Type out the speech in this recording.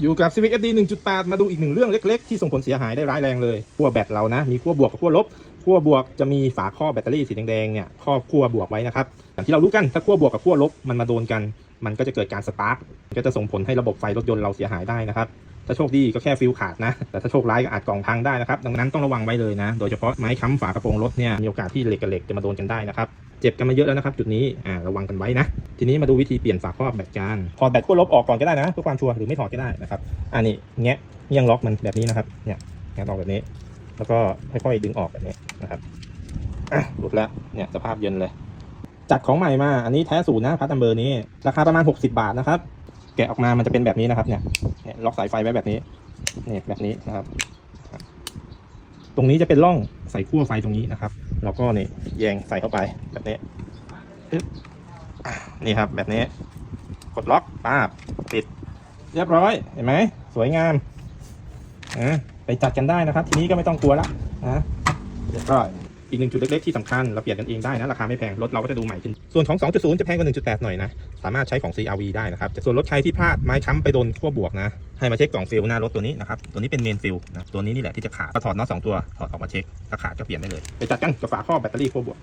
อยู่กับ Civic FD 1.8 มาดูอีกหนึ่งเรื่องเล็ก ๆ ที่ส่งผลเสียหายได้ร้ายแรงเลยขั้วแบตเรานะ มีขั้วบวกกับขั้วลบขั้วบวกจะมีฝาครอบแบตเตอรี่สีแดงๆเนี่ยครอบขั้วบวกไว้นะครับอย่างที่เรารู้กันถ้าขั้วบวกกับขั้วลบมันมาโดนกัน มันก็จะเกิดการสปาร์กก็จะส่งผลให้ระบบไฟรถยนต์เราเสียหายได้นะครับถ้าโชคดีก็แค่ฟิวขาดนะ แต่ถ้าโชคร้ายก็อาจกล่องพังได้นะครับ ดังนั้นต้องระวังไว้เลยนะ โดยเฉพาะไม้ค้ำฝากระโปรงรถเนี่ยมีโอกาสที่เหล็กกับเหล็กจะมาโดนกันได้นะครับ เจ็บกันมาเยอะแล้วนะครับ จุดนี้อ่าระวังกันไว้นะ ทีนี้มาดูวิธีเปลี่ยนฝาครอบแบตกันถอดแบตขั้วลบออกก่อนก็ได้นะเพื่อความชัวร์หรือไม่ถอดก็ได้นะครับอันนี้แงะเงี่ยงล็อกมันแบบนี้นะครับเนี่ยแงะออกแบบนี้ แล้วก็ค่อยๆดึงออกแบบนี้นะครับอะหลุดแล้วเนี่ยสภาพเย็นเลย จัดของใหม่มาอันนี้แท้ศูนย์นะพัดอัมเบอร์นี้ราคาประมาณ 60 บาทนะครับแกะออกมามันจะเป็นแบบนี้นะครับเนี่ยเนี่ยล็อกสายไฟไว้แบบนี้เนี่ยแบบนี้นะครับ ตรงนี้จะเป็นร่องใส่ขั้วไฟตรงนี้นะครับ แล้วก็นี่แยงใส่เข้าไปแบบนี้ นี่ครับแบบนี้ กดล็อกป้าบปิด เรียบร้อยเห็นไหมสวยงามอะไปจัดกันได้นะครับ ทีนี้ก็ไม่ต้องกลัวละนะเรียบร้อยอีกหนึ่งจุดเล็กๆที่สำคัญเราเปลี่ยนกันเองได้นะราคาไม่แพงรถเราก็จะดูใหม่ขึ้น ส่วนของ 2.0 จะแพงกว่า 1.8 หน่อยนะ สามารถใช้ของ CRV ได้นะครับส่วนรถใครที่พลาดไม้ค้ำไปโดนขั้วบวกนะ ให้มาเช็คกล่องฟิลหน้ารถตัวนี้นะครับ ตัวนี้เป็นเมนฟิลนะตัวนี้นี่แหละที่จะขาดก็ถอดน็อตสองตัวถอดออกมาเช็คถ้าขาดก็เปลี่ยนได้เลยไปจัดกันกับฝาครอบแบตเตอรี่ขั้วบวก